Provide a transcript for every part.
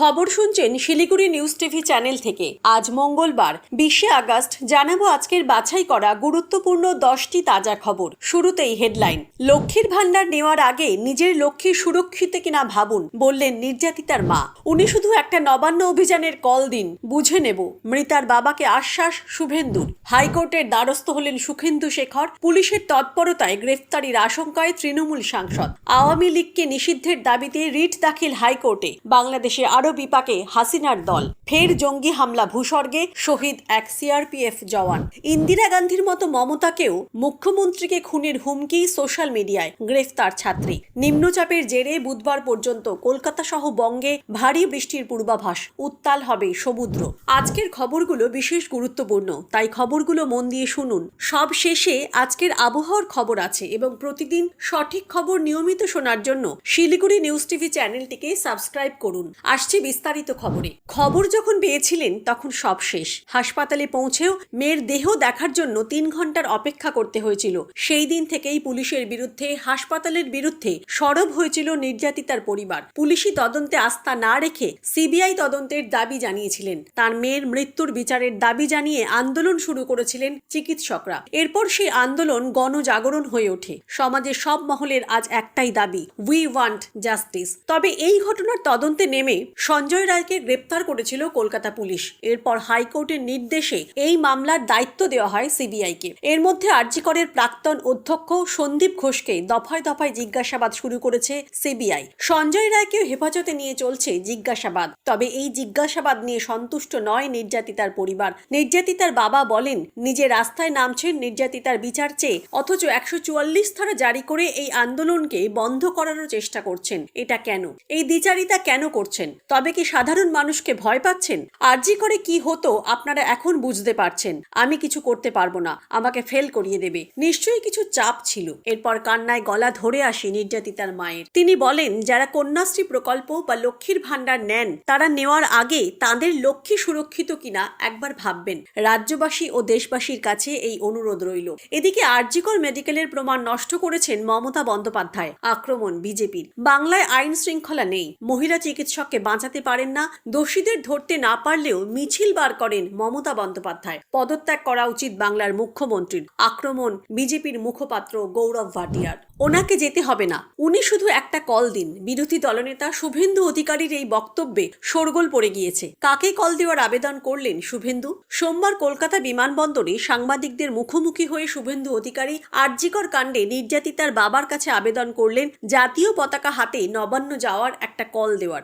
খবর শুনছেন Siliguri news TV channel থেকে। আজ মঙ্গলবার, বিশে আগস্ট, জানাব আজকের বাছাই করা গুরুত্বপূর্ণ দশটি তাজা খবর। শুরুতেই হেডলাইন, লক্ষ্মীর ভাণ্ডার নেওয়ার আগে নিজের লক্ষ্মী সুরক্ষিত কিনা ভাবুন, বললেন নির্যাতিতার মা। উনি শুধু একটা নবান্ন অভিযানের কল দিন, বুঝে নেব, মৃতার বাবাকে আশ্বাস শুভেন্দুর হাইকোর্টের দ্বারস্থ হলেন সুখেন্দু শেখর, পুলিশের তৎপরতায় গ্রেফতারির আশঙ্কায় তৃণমূল সাংসদ। আওয়ামী লীগকে নিষিদ্ধের দাবিতে রিট দাখিল হাইকোর্টে, বাংলাদেশে আরও বিপাকে হাসিনার দল। ফের জঙ্গি হামলা ভূস্বর্গে, শহীদ এক সিআরপিএফ জওয়ান। ইন্দিরা গান্ধীর মতো মমতাকেও মুখ্যমন্ত্রীকে খুনের হুমকি সোশ্যাল মিডিয়ায়, গ্রেফতার ছাত্রী। নিম্নচাপের জেরে বুধবার পর্যন্ত কলকাতা সহ বঙ্গে ভারী বৃষ্টির পূর্বাভাস, উত্তাল হবে সমুদ্র। আজকের খবরগুলো বিশেষ গুরুত্বপূর্ণ, তাই খবরগুলো মন দিয়ে শুনুন। সব শেষে আজকের আবহাওয়ার খবর আছে এবং প্রতিদিন সঠিক খবর নিয়মিত শোনার জন্য শিলিগুড়ি নিউজ টিভি চ্যানেলটিকে সাবস্ক্রাইব করুন। আসছে বিস্তারিত খবরে। খবর যখন পেয়েছিলেন, তখন সব শেষ। হাসপাতালে পৌঁছেও মেয়ের দেহ দেখার জন্য তিন ঘণ্টার অপেক্ষা করতে হয়েছিল। সেই দিন থেকেই পুলিশের বিরুদ্ধে, হাসপাতালের বিরুদ্ধে সরব হয়েছিল নির্যাতিতার পরিবার। পুলিশি তদন্তে আস্থা না রেখে সিবিআই তদন্তের দাবি জানিয়েছিলেন। তার মেয়ের মৃত্যুর বিচারের দাবি জানিয়ে আন্দোলন শুরু করেছিলেন চিকিৎসকরা। এরপর সেই আন্দোলন গণজাগরণ হয়ে ওঠে। সমাজের সব মহলের আজ একটাই দাবি উই ওয়ান্ট জাস্টিস তবে এই ঘটনার তদন্তে নেমে সঞ্জয় রায়কে গ্রেপ্তার করেছিল কলকাতা পুলিশ। এরপর হাইকোর্টের নির্দেশে এই মামলার দায়িত্ব দেওয়া হয় সিবিআইকে। এর মধ্যে আরজিকরের প্রাক্তন অধ্যক্ষ সন্দীপ ঘোষকে দফায় দফায় জিজ্ঞাসাবাদ শুরু করেছে সিবিআই। সঞ্জয় রায়কেও হেফাজতে নিয়ে চলছে জিজ্ঞাসাবাদ। তবে এই জিজ্ঞাসাবাদ নিয়ে সন্তুষ্ট নয় নির্যাতিতার পরিবার। নির্যাতিতার বাবা বলেন, নিজে রাস্তায় নামছেন, নির্যাতিতার বিচার চেয়ে অথচ একশো চুয়াল্লিশ ধারা জারি করে এই আন্দোলনকে বন্ধ করারও চেষ্টা করছেন। এটা কেন? এই দ্বিচারিতা কেন করছেন? তবে কি সাধারণ মানুষকে ভয় পাচ্ছেন? আরজি করে কি হতো, আপনারা এখন বুঝতে পারছেন। আমি কিছু করতে পারব না, আমাকে ফেল করিয়ে দেবে। নিশ্চয়ই কিছু চাপ ছিল। এরপর কান্নায় গলা ধরে আসে নির্যাতিতার মায়ের। তিনি বলেন, যারা কন্যাশ্রী প্রকল্প বা লক্ষ্মীর ভাণ্ডার নেন, তারা নেওয়ার আগে তাদের লক্ষ্মী সুরক্ষিত কিনা একবার ভাববেন। রাজ্যবাসী ও দেশবাসীর কাছে এই অনুরোধ রইল। এদিকে আরজিকর মেডিকেলের প্রমাণ নষ্ট করেছেন মমতা বন্দ্যোপাধ্যায়, আক্রমণ বিজেপির। বাংলায় আইন শৃঙ্খলা নেই, মহিলা চিকিৎসককে বাঁচাতে পারেন না, দোষীদের ধরতে না পারলেও মিছিল বার করেন মমতা বন্দ্যোপাধ্যায়। পদত্যাগ করা উচিত বাংলার মুখ্যমন্ত্রীর। আক্রমণ বিজেপির মুখপাত্র গৌরব ভাটিয়ার। ওনাকে যেতে হবে না। উনি শুধু একটা কল দিন। বিরোধী দলনেতা শুভেন্দু অধিকারীর এই বক্তব্যে শোরগোল পড়ে গিয়েছে। কাকে কল দেওয়ার আবেদন করলেন শুভেন্দু? সোমবার কলকাতা বিমানবন্দরে সাংবাদিকদের মুখোমুখি হয়ে শুভেন্দু অধিকারী আরজিকর কাণ্ডে নির্যাতিতার বাবার কাছে আবেদন করলেন জাতীয় পতাকা হাতে নবান্ন যাওয়ার একটা কল দেওয়ার।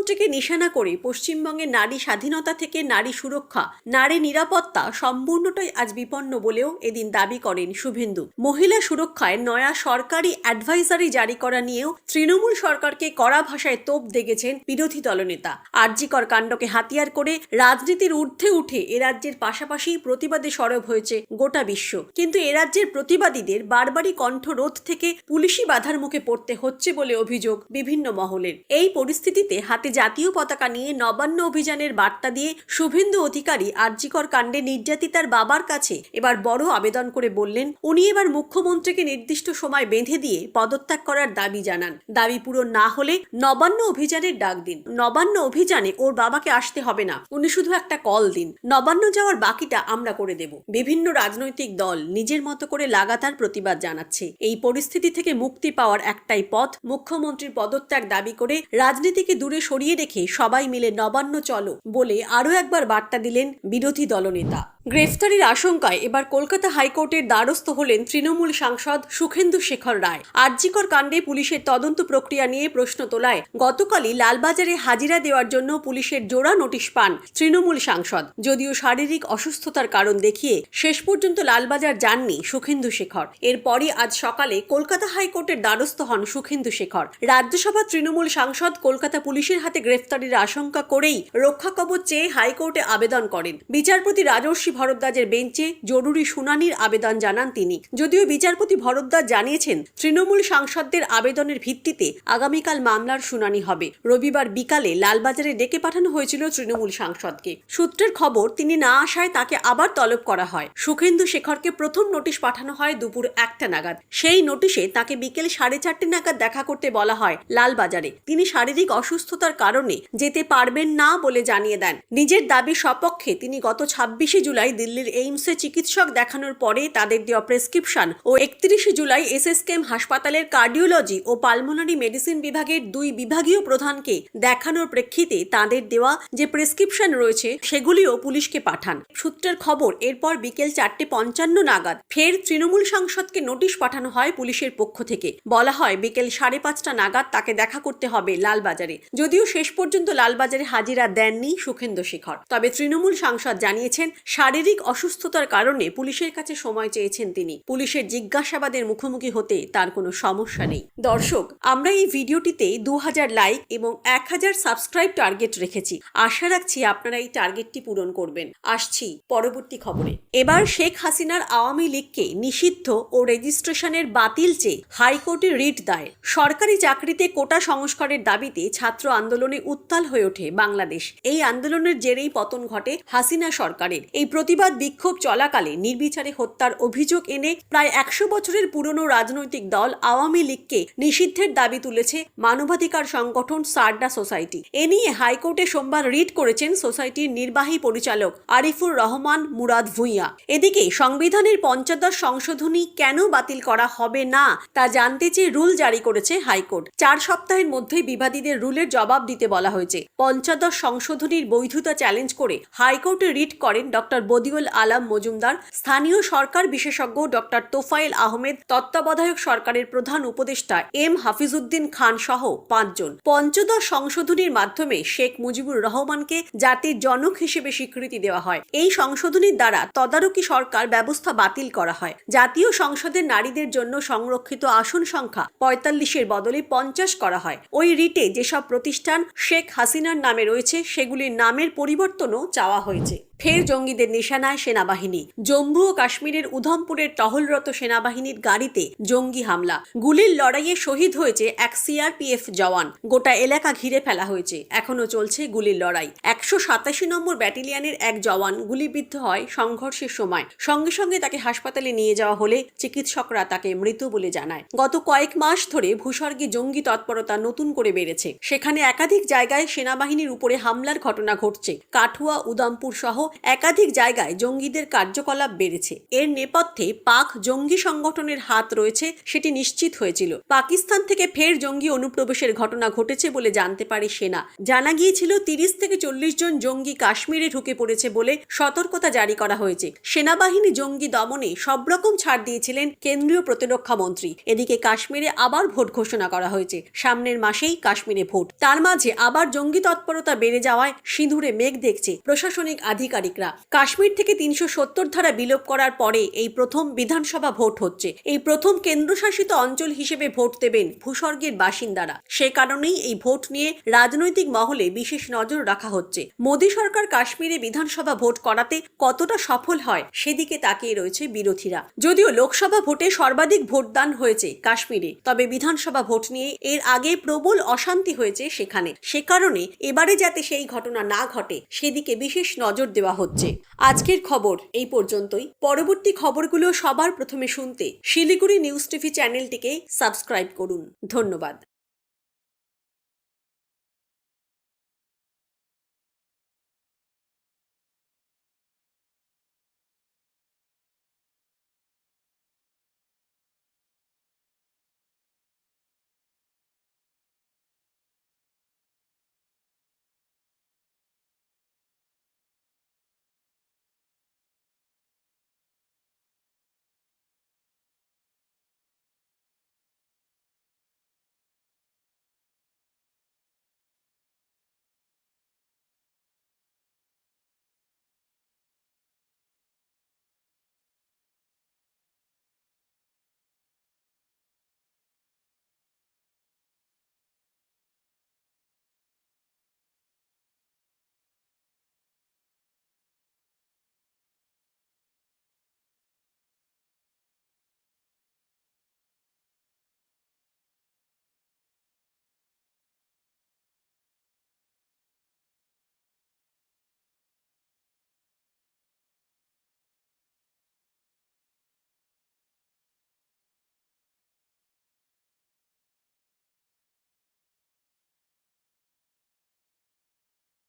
মুখ্যমন্ত্রীকে নিশানা করে পশ্চিমবঙ্গে নারী স্বাধীনতা থেকে নারী সুরক্ষা, নারী নিরাপত্তা সম্পূর্ণটাই আজ বিপন্ন বলেও এদিন দাবি করেন শুভেন্দু। মহিলা সুরক্ষায় নয়া সরকারি অ্যাডভাইজারি জারি করা নিয়েও তৃণমূল সরকারকে কড়া ভাষায় তোপ দেখেছেন বিরোধী দলনেতা। আরজিকর কাণ্ডকে হাতিয়ার করে রাজনীতির ঊর্ধ্বে উঠে এ রাজ্যের পাশাপাশি প্রতিবাদে সরব হয়েছে গোটা বিশ্ব। কিন্তু এ রাজ্যের প্রতিবাদীদের বারবারই কণ্ঠরোধ থেকে পুলিশি বাধার মুখে পড়তে হচ্ছে বলে অভিযোগ বিভিন্ন মহলের। এই পরিস্থিতিতে হাতে জাতীয় পতাকা নিয়ে নবান্ন অভিযানের বার্তা দিয়ে শুভেন্দু অধিকারী আরজিকর কাণ্ডে নির্যাতিতার বাবার কাছে এবার বড় আবেদন করে বললেন, উনি এবার মুখ্যমন্ত্রীকে নির্দিষ্ট সময় বেঁধে দিয়ে পদত্যাগ করার দাবি জানান। দাবি পূরণ না হলে নবান্ন অভিযানের ডাক দিন। নবান্ন অভিযানে ওর বাবাকে আসতে হবে না। উনি শুধু একটা কল দিন। নবান্ন যাওয়ার বাকিটা আমরা করে দেব। বিভিন্ন রাজনৈতিক দল নিজের মতো করে লাগাতার প্রতিবাদ জানাচ্ছে। এই পরিস্থিতি থেকে মুক্তি পাওয়ার একটাই পথ মুখ্যমন্ত্রীর পদত্যাগ দাবি করে রাজনীতিকে দূরে রেখে সবাই মিলে নবান্ন চলো বলে আরও একবার বার্তা দিলেন বিরোধী দলনেতা। গ্রেফতারির আশঙ্কায় এবার কলকাতা হাইকোর্টের দ্বারস্থ হলেন তৃণমূল সাংসদ সুখেন্দু শেখর রায়। আরজিকর কাণ্ডে পুলিশের তদন্ত প্রক্রিয়া নিয়ে প্রশ্ন তোলায় গতকালই লালবাজারে হাজিরা দেওয়ার জন্য পুলিশের জোড়া নোটিশ পান তৃণমূল সাংসদ। যদিও শারীরিক অসুস্থতার কারণ দেখিয়ে শেষ পর্যন্ত লালবাজার যাননি সুখেন্দু শেখর। এরপরই আজ সকালে কলকাতা হাইকোর্টের দ্বারস্থ হন সুখেন্দু শেখর। রাজ্যসভা তৃণমূল সাংসদ কলকাতা পুলিশের হাতে গ্রেফতারির আশঙ্কা করেই রক্ষা কবচ চেয়ে হাইকোর্টে আবেদন করেন। বিচারপতি রাজর্ষি দেবাশিসী ভরদ্বাজের বেঞ্চে জরুরি শুনানির আবেদন জানান তিনি। যদিও বিচারপতি ভরদ্বাজ জানিয়েছেন, তৃণমূল সাংসদদের আবেদনের ভিত্তিতে আগামীকাল মামলার শুনানি হবে। রবিবার বিকালে লালবাজারে ডেকে পাঠানো হয়েছিল তৃণমূল সাংসদকে। সূত্রের খবর, তিনি না আসায় তাকে আবার তলব করা হয়। সুখেন্দু শেখরকে প্রথম নোটিশ পাঠানো হয় দুপুর একটা নাগাদ। সেই নোটিশে তাকে বিকেল সাড়ে চারটে নাগাদ দেখা করতে বলা হয় লালবাজারে। তিনি শারীরিক অসুস্থতার কারণে যেতে পারবেন না বলে জানিয়ে দেন। নিজের দাবি সপক্ষে তিনি গত ছাব্বিশে জুলাই দিল্লির এইমসে চিকিৎসক দেখানোর পরে তাদের দেওয়া প্রেসক্রিপশন ও একত্রিশে জুলাই এসএসকেএম হাসপাতালের কার্ডিওলজি ও পালমোনারি মেডিসিন বিভাগের দুই বিভাগীয় প্রধানকে দেখানোর প্রেক্ষিতে তাদের দেওয়া যে প্রেসক্রিপশন রয়েছে, সেগুলিও পুলিশকে পাঠান। সূত্রের খবর, এরপর বিকেল চারটে পঞ্চান্ন নাগাদ ফের তৃণমূল সাংসদকে নোটিশ পাঠানো হয় পুলিশের পক্ষ থেকে। বলা হয়, বিকেল সাড়ে পাঁচটা নাগাদ তাকে দেখা করতে হবে লালবাজারে। যদিও শেষ পর্যন্ত লালবাজারে হাজিরা দেননি সুখেন্দু শেখর। তবে তৃণমূল সাংসদ জানিয়েছেন শারীরিক অসুস্থতার কারণে পুলিশের কাছে সময় চেয়েছেন তিনি। পুলিশের জিজ্ঞাসাবাদের মুখোমুখি হতে তার কোনো সমস্যা নেই। দর্শক, আমরা এই ভিডিওটিতে দু হাজার লাইক এবং এক হাজার সাবস্ক্রাইব টার্গেট রেখেছি। আশা রাখছি আপনারা এই টার্গেটটি পূরণ করবেন। আসছি পরবর্তী খবরে। এবার শেখ হাসিনার আওয়ামী লীগকে নিষিদ্ধ ও রেজিস্ট্রেশনের বাতিল চেয়ে হাইকোর্টে রিট দায়ের। সরকারি চাকরিতে কোটা সংস্কারের দাবিতে ছাত্র আন্দোলনে উত্তাল হয়ে ওঠে বাংলাদেশ। এই আন্দোলনের জেরেই পতন ঘটে হাসিনা সরকারের। এই প্রতিবাদ বিক্ষোভ চলাকালে নির্বিচারে হত্যার অভিযোগ এনে প্রায় একশো বছরের পুরনো রাজনৈতিক দল আওয়ামী লীগকে নিষিদ্ধের দাবি তুলেছে মানবাধিকার সংগঠন সারডা সোসাইটি। এ নিয়ে হাইকোর্টে সোমবার রিট করেছেন সোসাইটির নির্বাহী পরিচালক আরিফুর রহমান মুরাদ ভুঁইয়া। এদিকে সংবিধানের পঞ্চদশ সংশোধনী কেন বাতিল করা হবে না তা জানতে চেয়ে রুল জারি করেছে হাইকোর্ট। চার সপ্তাহের মধ্যেই বিবাদীদের রুলের জবাব দিতে বলা হয়েছে। পঞ্চদশ সংশোধনীর বৈধতা চ্যালেঞ্জ করে হাইকোর্টে রিট করেন ডক্টর বদিউল আলাম মজুমদার, স্থানীয় সরকার বিশেষজ্ঞ ডক্টর তোফায়েল আহমেদ, তত্ত্বাবধায়ক সরকারের প্রধান উপদেষ্টা এম হাফিজউদ্দিন খান সহ পাঁচজন। পঞ্চদশ সংশোধনীর মাধ্যমে শেখ মুজিবুর রহমানকে জাতির জনক হিসেবে স্বীকৃতি দেওয়া হয়। এই সংশোধনীর দ্বারা তদারকি সরকার ব্যবস্থা বাতিল করা হয়। জাতীয় সংসদের নারীদের জন্য সংরক্ষিত আসন সংখ্যা পঁয়তাল্লিশের বদলে পঞ্চাশ করা হয়। ওই রিটে যেসব প্রতিষ্ঠান শেখ হাসিনার নামে রয়েছে, সেগুলির নামের পরিবর্তনও চাওয়া হয়েছে। ফের জঙ্গিদের নিশানায় সেনাবাহিনী। জম্মু ও কাশ্মীরের উধমপুরের টহলরত সেনাবাহিনীর গাড়িতে জঙ্গি হামলা। গুলির লড়াইয়ে শহীদ হয়েছে এক সিআরপিএফ জওয়ান। গোটা এলাকা ঘিরে ফেলা হয়েছে। এখনও চলছে গুলির লড়াই। একশো সাতাশি নম্বর ব্যাটালিয়নের এক জওয়ান গুলিবিদ্ধ হয় সংঘর্ষের সময়। সঙ্গে সঙ্গে তাকে হাসপাতালে নিয়ে যাওয়া হলে চিকিৎসকরা তাকে মৃত বলে জানায়। গত কয়েক মাস ধরে ভূস্বর্গে জঙ্গি তৎপরতা নতুন করে বেড়েছে। সেখানে একাধিক জায়গায় সেনাবাহিনীর উপরে হামলার ঘটনা ঘটছে। কাঠুয়া উদামপুর সহ একাধিক জায়গায় জঙ্গিদের কার্যকলাপ বেড়েছে। এর নেপথ্যে পাক জঙ্গি সংগঠনের হাত রয়েছে, সেটি নিশ্চিত হয়েছিল। পাকিস্তান থেকে ফের জঙ্গি অনুপ্রবেশের ঘটনা ঘটেছে বলে জানতে পারে সেনা। জানা গিয়েছিল, তিরিশ থেকে চল্লিশ জন জঙ্গি কাশ্মীরে ঢুকে পড়েছে বলে সতর্কতা জারি করা হয়েছে। সেনাবাহিনী জঙ্গি দমনে সব রকম ছাড় দিয়েছিলেন কেন্দ্রীয় প্রতিরক্ষা মন্ত্রী। এদিকে কাশ্মীরে আবার ভোট ঘোষণা করা হয়েছে। সামনের মাসেই কাশ্মীরে ভোট। তার মাঝে আবার জঙ্গি তৎপরতা বেড়ে যাওয়ায় সিঁদুরে মেঘ দেখছে। প্রশাসনিক আধিকারিকরা। কাশ্মীর থেকে তিনশো সত্তর ধারা বিলোপ করার পরে এই প্রথম বিধানসভা ভোট হচ্ছে। এই প্রথম কেন্দ্রশাসিত অঞ্চল হিসেবে ভোট দেবেন ভূস্বর্গের বাসিন্দারা। সে কারণেই এই ভোট নিয়ে রাজনৈতিক মহলে বিশেষ নজর রাখা হচ্ছে। মোদী সরকার কাশ্মীরে বিধানসভা ভোট করাতে কতটা সফল হয় সেদিকে তাকিয়ে রয়েছে বিরোধীরা। যদিও লোকসভা ভোটে সর্বাধিক ভোটদান হয়েছে কাশ্মীরে, তবে বিধানসভা ভোট নিয়ে এর আগে প্রবল অশান্তি হয়েছে সেখানে। সে কারণে এবারে যাতে সেই ঘটনা না ঘটে, সেদিকে বিশেষ নজর দেওয়া হচ্ছে। আজকের খবর এই পর্যন্তই। পরবর্তী খবরগুলো সবার প্রথমে শুনতে শিলিগুড়ি নিউজ টিভি চ্যানেলটিকে সাবস্ক্রাইব করুন। ধন্যবাদ।